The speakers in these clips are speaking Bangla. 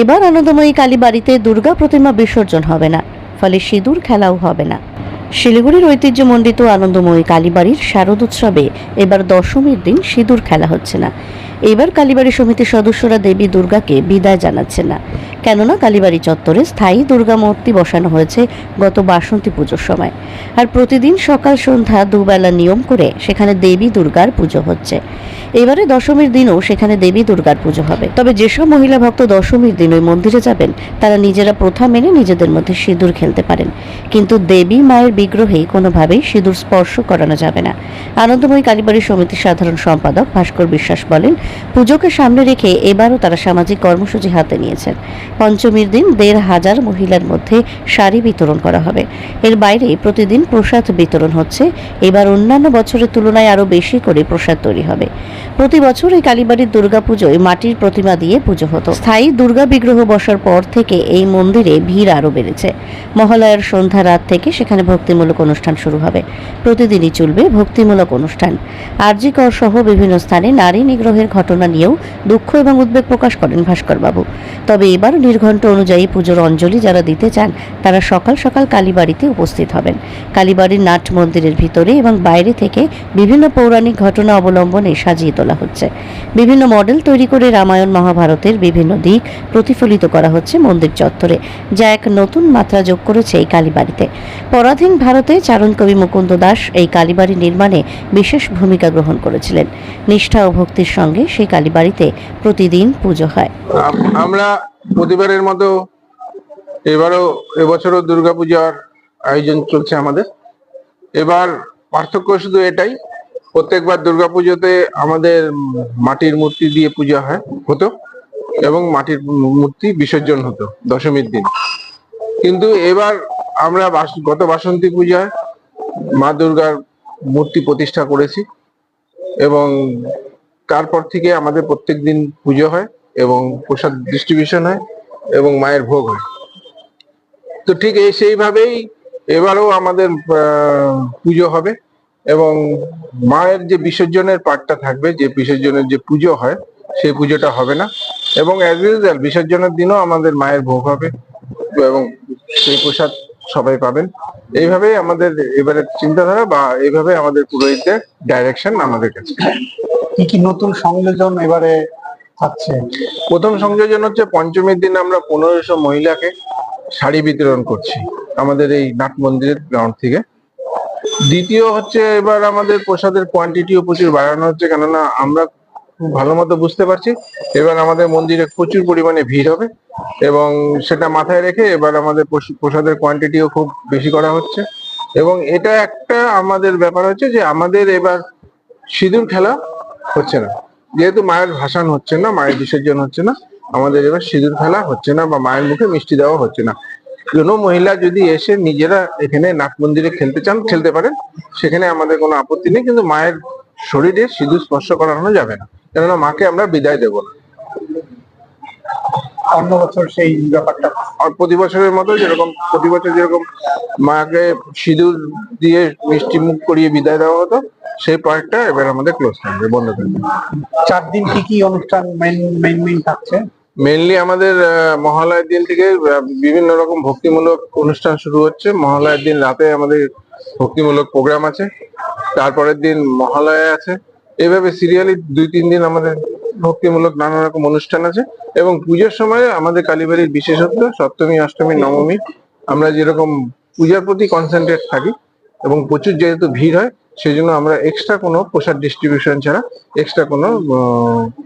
এবার আনন্দময়ী কালী বাড়িতে দুর্গা প্রতিমা বিসর্জন হবে না, ফলে সিঁদুর খেলাও হবে না। শিলিগুড়ির ঐতিহ্যমণ্ডিত আনন্দময়ী কালীবাড়ির শারদ উৎসবে এবার দশমীর দিন সিঁদুর খেলা হচ্ছে না। এবার কালীবাড়ি সমিতির সদস্যরা দেবী দুর্গাকে বিদায় জানাচ্ছে না। কেননা কালীবাড়ি চত্বরে স্থায়ী দুর্গা মূর্তি বসানো হয়েছে গত বাসন্তী পুজোর সময়। আর প্রতিদিন সকাল সন্ধ্যা দুবেলা নিয়ম করে সেখানে দেবী দুর্গার পুজো হচ্ছে। এবারে দশমীর দিনও সেখানে দেবী দুর্গার পুজো হবে। তবে যেসব মহিলা ভক্ত দশমীর দিন ওই মন্দিরে যাবেন, তারা নিজেরা প্রথা মেনে নিজেদের মধ্যে সিঁদুর খেলতে পারেন। কিন্তু দেবী মায়ের বিগ্রহে কোনোভাবেই সিঁদুর স্পর্শ করানো যাবে না। আনন্দময়ী কালীবাড়ি সমিতির সাধারণ সম্পাদক ভাস্কর বিশ্বাস বলেন, পুজোকে সামনে রেখে এবারও তারা সামাজিক কর্মসূচি হাতে নিয়েছেন। পঞ্চমীর দিন দেড় হাজার মহিলার মধ্যে শাড়ি বিতরণ করা হবে। এর বাইরে প্রতিদিন প্রসাদ বিতরণ হচ্ছে। এবার অন্যান্য বছরের তুলনায় আরও বেশি করে প্রসাদ তৈরি হবে। প্রতি বছর এই কালীবাড়ির দুর্গাপুজোয় মাটির প্রতিমা দিয়ে পুজো হতো। স্থায়ী দুর্গা বিগ্রহ বসার পর থেকে এই মন্দিরে ভিড় আরও বেড়েছে। মহালয়ার সন্ধ্যা রাত থেকে সেখানে ভক্তিমূলক অনুষ্ঠান শুরু হবে। প্রতিদিনই চলবে ভক্তিমূলক অনুষ্ঠান। আরজি কর সহ বিভিন্ন স্থানে নারী নিগ্রহের ঘটনা নিয়েও দুঃখ এবং উদ্বেগ প্রকাশ করেন ভাস্কর বাবু তবে এবার নির্ঘণ্ট অনুযায়ী পুজোর অঞ্জলি যারা দিতে চান, তারা সকাল সকাল কালীবাড়িতে উপস্থিত হবেন। কালীবাড়ির নাট মন্দিরের ভিতরে এবং বাইরে থেকে বিভিন্ন পৌরাণিক ঘটনা অবলম্বনে সাজিয়ে তোলা হচ্ছে। বিভিন্ন মডেল তৈরি করে রামায়ণ মহাভারতের বিভিন্ন দিক প্রতিফলিত করা হচ্ছে মন্দির চত্বরে, যা এক নতুন মাত্রা যোগ করেছে এই কালীবাড়িতে। পরাধীন ভারতে চারণ কবি মুকুন্দ দাস এই কালীবাড়ি নির্মাণে বিশেষ ভূমিকা গ্রহণ করেছিলেন। নিষ্ঠা ও ভক্তির সঙ্গে সেই কালীবাড়িতে প্রতিদিন পুজো হয়। আমরা প্রতিবারের মতো এবারও এবছরও দুর্গাপূজার আয়োজন চলছে আমাদের। এবার পার্থক্য শুধু এটাই, প্রত্যেকবার দুর্গাপুজোতে আমাদের মাটির মূর্তি দিয়ে পূজা হয়, হতো এবং মাটির মূর্তি বিসর্জন হতো দশমীর দিন। কিন্তু এবার আমরা গত বাসন্তী পূজায় মা দুর্গার মূর্তি প্রতিষ্ঠা করেছি এবং তারপর থেকে আমাদের প্রত্যেক দিন পুজো হয়। এবং প্রসাদ ডিস্ট্রিবিউশন হয় এবং মায়ের ভোগ হয়। তো ঠিক এই সেইভাবেই এবারও আমাদের পুজো হবে এবং মায়ের যে বিসর্জনের পার্টটা থাকবে, যে বিসর্জনের যে পুজো হয়, সেই পুজোটা হবে না এবং অ্যাজ ইউজুয়াল বিসর্জনের দিনও আমাদের মায়ের ভোগ হবে এবং সেই প্রসাদ সবাই পাবেন। এইভাবেই আমাদের এবারের চিন্তাধারা বা এইভাবে আমাদের পুরোহিতদের ডাইরেকশন আমাদের কাছে। কি কি নতুন সংযোজন এবারে থাকছে প্রথম সংযোজন হচ্ছে পঞ্চমীর দিন আমরা পনেরোশো মহিলাকে শাড়ি বিতরণ করছি, আমাদের এই নাট মন্দিরের গ্রাউন্ড থেকে। দ্বিতীয় হচ্ছে এবার আমাদের প্রসাদের কোয়ান্টিটিও প্রচুর বাড়ানো হচ্ছে, কেননা আমরা খুব ভালো মতো বুঝতে পারছি, এবার আমাদের মন্দিরে প্রচুর পরিমাণে ভিড় হবে এবং সেটা মাথায় রেখে এবার আমাদের প্রসাদের কোয়ান্টিটিও খুব বেশি করা হচ্ছে। এবং এটা একটা আমাদের ব্যাপার হচ্ছে যে আমাদের এবার সিঁদুর খেলা হচ্ছে না। যেহেতু মায়ের ভাসান হচ্ছে না মায়ের বিসর্জন হচ্ছে না আমাদের এবার সিঁদুর খেলা হচ্ছে না বা মায়ের মুখে মিষ্টি দেওয়া হচ্ছে না। কোনো মহিলা যদি এসে নিজেরা এখানে নাট মন্দিরে খেলতে চান খেলতে পারেন সেখানে আমাদের কোনো আপত্তি নেই কিন্তু মায়ের শরীরে সিঁদুর স্পর্শ করানো যাবে না। কেননা মাকে আমরা বিদায় দেবো না। অন্য বছর সেই ব্যাপারটা। প্রতি বছরের মতো যেরকম প্রতি বছর যেরকম মাকে সিঁদুর দিয়ে মিষ্টি মুখ করিয়ে বিদায় দেওয়া হতো সেই পার্টটা এবার আমাদের ক্লোজ থাকবে বন্ধ থাকবে চার দিন কি কি অনুষ্ঠান মেইন মেইন মেইন থাকছে? মেনলি আমাদের মহালয়ার দিন থেকে বিভিন্ন রকম ভক্তিমূলক অনুষ্ঠান শুরু হচ্ছে। মহালয়ার দিন রাতে আমাদের ভক্তিমূলক প্রোগ্রাম আছে। তারপরের দিন মহালয়া আছে। এভাবে সিরিয়ালি দুই তিন দিন আমাদের ভক্তিমূলক নানা রকম অনুষ্ঠান আছে। এবং পুজোর সময় আমাদের কালীবাড়ির বিশেষত্ব সপ্তমী অষ্টমী নবমী আমরা যেরকম পূজার প্রতি কনসেন্ট্রেট থাকি এবং প্রচুর যেহেতু ভিড় হয় সেই জন্য আমরা এক্সট্রা কোনো প্রসাদ ডিস্ট্রিবিউশন ছাড়া এক্সট্রা কোনো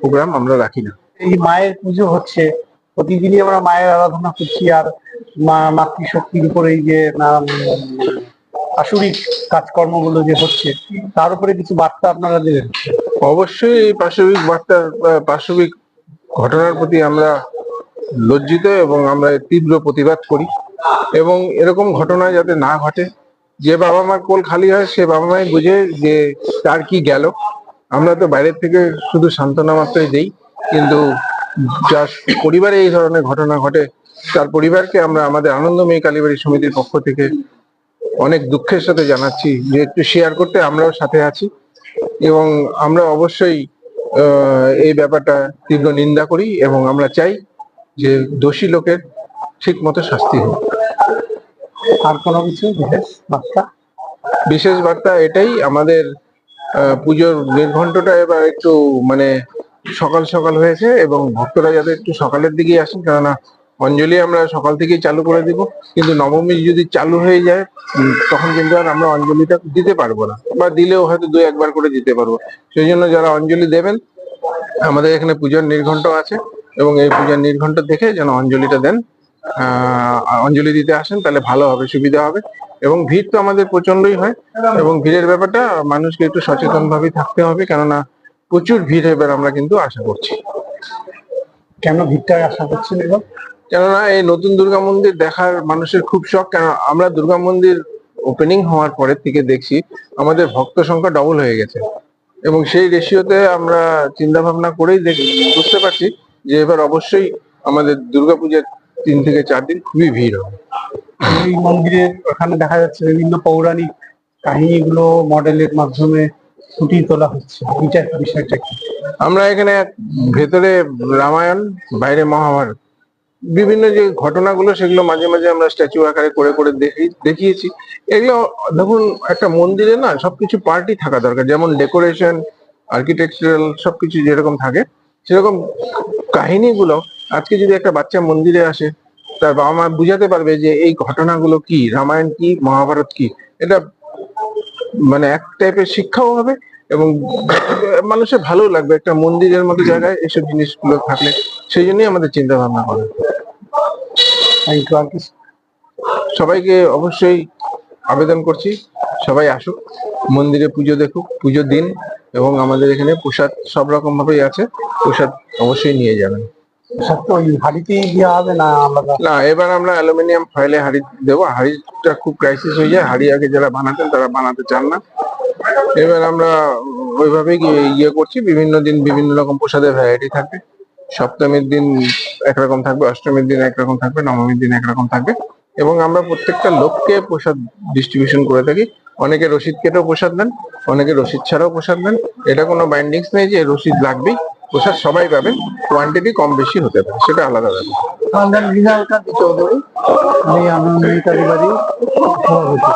প্রোগ্রাম আমরা রাখি না। এই মায়ের পুজো হচ্ছে প্রতিদিনই আমরা মায়ের আরাধনা করছি আর মা মাতৃশক্তির উপরে এই যে আসরিক কাজকর্মগুলো যে হচ্ছে তার উপরে কিছু বার্তা আপনারা দেবেন? অবশ্যই এই পাশবিক বার্তার পাশবিক ঘটনার প্রতি আমরা লজ্জিত এবং আমরা তীব্র প্রতিবাদ করি। এবং এরকম ঘটনা যাতে না ঘটে যে বাবা মার কোল খালি হয়, সে বাবা মাই বুঝে যে তার কি গেল। আমরা তো বাইরের থেকে শুধু সান্ত্বনা মাত্রই দেই, কিন্তু যার পরিবারে এই ধরনের ঘটনা ঘটে, তার পরিবারকে আমরা আমাদের আনন্দময়ী কালীবাড়ি সমিতির পক্ষ থেকে অনেক দুঃখের সাথে জানাচ্ছি যে একটু শেয়ার করতে আমরাও সাথে আছি এবং আমরা অবশ্যই এই ব্যাপারটা তীব্র নিন্দা করি এবং আমরা চাই যে দোষী লোকের ঠিক মতো শাস্তি হোক। আর কোনো কিছু বিশেষ বার্তা? বিশেষ বার্তা এটাই আমাদের পুজোর নির্ঘণ্টটা এবার একটু মানে সকাল সকাল হয়েছে এবং ভক্তরা যাতে একটু সকালের দিকেই আসেন, কেননা অঞ্জলি আমরা সকাল থেকেই চালু করে দিব। কিন্তু নবমী যদি চালু হয়ে যায় তখন কিন্তু আর আমরা অঞ্জলিটা দিতে পারব না। বা দিলেও হয়তো দু একবার করে দিতে পারব। সেই জন্য যারা অঞ্জলি দেবেন, আমাদের এখানে পূজার নির্ঘণ্ট আছে এবং এই পূজার নির্ঘণ্ট দেখে যেন অঞ্জলিটা দেন। অঞ্জলি দিতে আসেন তাহলে ভালো হবে সুবিধা হবে। এবং ভিড় তো আমাদের প্রচন্ডই হয়। এবং ভিড়ের ব্যাপারটা মানুষকে একটু সচেতন ভাবে থাকতে হবে কেননা প্রচুর ভিড় এবার আমরা কিন্তু আশা করছি। কেন ভিড়টা আশা করছেন এবার? কেননা এই নতুন দুর্গা মন্দির দেখার মানুষের খুব শখ কেন আমরা দুর্গা মন্দির ওপেনিং হওয়ার পরের থেকে দেখছি আমাদের ভক্ত সংখ্যা ডবল হয়ে গেছে। এবং সেই রেশিওতে আমরা চিন্তা ভাবনা করেই দেখ- বুঝতে পারছি যে এবার অবশ্যই আমাদের দুর্গাপূজার তিন থেকে চার দিন খুবই ভিড় হবে এই মন্দিরে ওখানে দেখা যাচ্ছে বিভিন্ন পৌরাণিক কাহিনীগুলো মডেলের মাধ্যমে ফুটিয়ে তোলা হচ্ছে। বিষয়টা কি? আমরা এখানে ভেতরে রামায়ণ বাইরে মহাভারত। বিভিন্ন যে ঘটনাগুলো সেগুলো মাঝে মাঝে আমরা স্ট্যাচু আকারে করে করে দেখি দেখিয়েছি। এগুলো দেখুন একটা মন্দিরে না সবকিছু পার্টি থাকা দরকার। যেমন ডেকোরেশন আর্কিটেকচারাল সবকিছু যেরকম থাকে সেরকম কাহিনীগুলো আজকে যদি একটা বাচ্চা মন্দিরে আসে তার বাবা মা বুঝাতে পারবে যে এই ঘটনাগুলো কি? রামায়ণ কি? মহাভারত কি? এটা মানে এক টাইপের শিক্ষাও হবে এবং মানুষের ভালো লাগবে। একটা মন্দিরের মতো জায়গায় এসব জিনিসগুলো থাকলে সেই জন্যই আমাদের চিন্তা ভাবনা করা সবাইকে অবশ্যই আবেদন করছি সবাই আসুক মন্দিরে পুজো দেখুক পুজো দিন এবং আমাদের এখানে প্রসাদ সব রকম ভাবেই আছে প্রসাদ অবশ্যই নিয়ে যাবেন। না এবার আমরা অ্যালুমিনিয়াম ফয়েলে দেবো। খুব ক্রাইসিস হয়ে যায়। আগে যারা বানাতেন, তারা বানাতে চান না। এবার আমরা ইয়ে করছি। বিভিন্ন দিন বিভিন্ন রকম প্রসাদের ভ্যারাইটি থাকবে। সপ্তমীর দিন একরকম থাকবে, অষ্টমীর দিন একরকম থাকবে, নবমীর দিন একরকম থাকবে। এবং আমরা প্রত্যেকটা লোককে প্রসাদ ডিস্ট্রিবিউশন করে থাকি। অনেকে রসিদ কেটেও প্রসাদ দেন, অনেকে রসিদ ছাড়াও প্রসাদ দেন। এটা কোনো বাইন্ডিংস নেই যে রসিদ লাগবেই। প্রসাদ সবাই পাবেন কোয়ান্টিটি কম বেশি হতে পারে সেটা আলাদা ব্যাপার। আমাদের বিশাল কান্তি চৌধুরী আমি আনন্দকারী বাড়ি সভাপতি।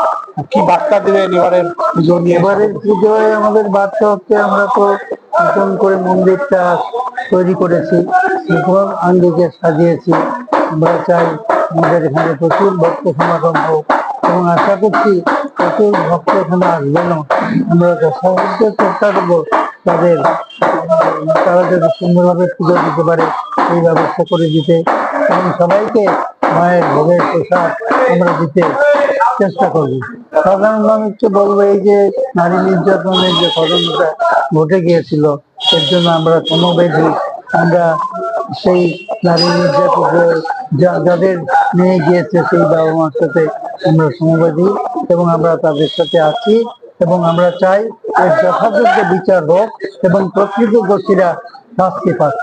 কি বার্তা দেবেন এবারের পুজো এবারের পুজোয় আমাদের বার্তা হচ্ছে আমরা তো নতুন করে মন্দিরটা তৈরি করেছি নতুন আঙ্গিকে সাজিয়েছি। আমরা চাই আমাদের এখানে প্রচুর ভক্ত সমাগম হোক এবং আশা করছি প্রচুর ভক্ত এখানে আসবেন আমরা যথাসাধ্য চেষ্টা করব তাদের তারা যাতে সুন্দরভাবে পুজো দিতে পারে, এই ব্যবস্থা করে দিতে। এবং সবাইকে মায়ের ভোগের প্রসাদ আমরা দিতে চেষ্টা করব। সাধারণ মানুষকে বলব, এই যে নারী নির্যাতনের যে ঘটনাটা ঘটে গিয়েছিল, এর জন্য আমরা কোনো বেধি আমরা সেই নারী নির্যাতিত যাদের নিয়ে গিয়েছে সেই বাবা মার সাথে আমরা সমবাদী এবং আমরা তাদের সাথে আছি এবং আমরা চাই এর যথাযোগ্য বিচার হোক এবং প্রকৃত দোষীরা শাস্তি পাক।